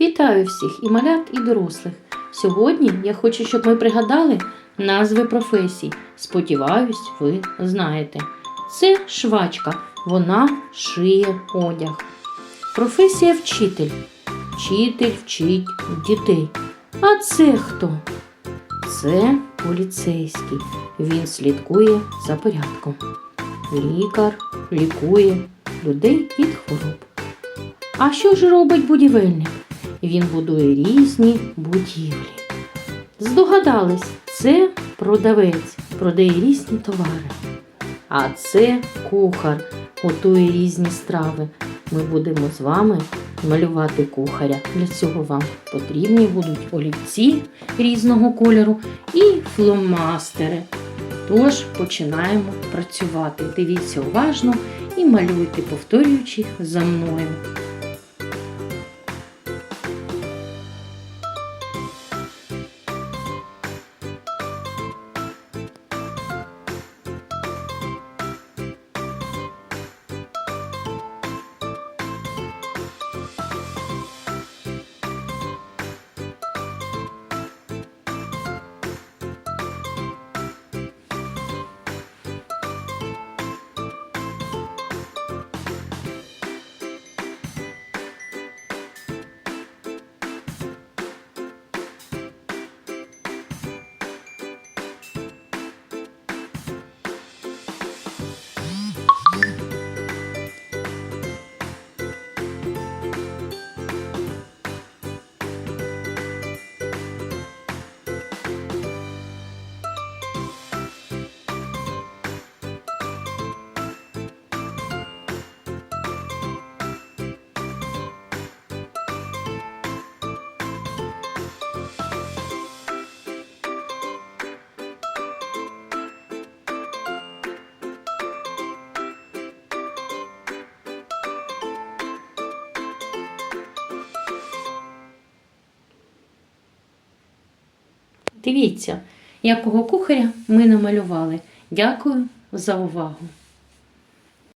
Вітаю всіх і малят, і дорослих. Сьогодні я хочу, щоб ми пригадали назви професій. Сподіваюсь, ви знаєте. Це швачка, вона шиє одяг. Професія вчитель. Вчитель вчить дітей. А це хто? Це поліцейський. Він слідкує за порядком. Лікар лікує людей від хвороб. А що ж робить будівельник? Він будує різні будівлі. Здогадались, це продавець, продає різні товари. А це кухар, готує різні страви. Ми будемо з вами малювати кухаря. Для цього вам потрібні будуть олівці різного кольору і фломастери. Тож починаємо працювати. Дивіться уважно і малюйте, повторюючи за мною. Дивіться, якого кухаря ми намалювали. Дякую за увагу!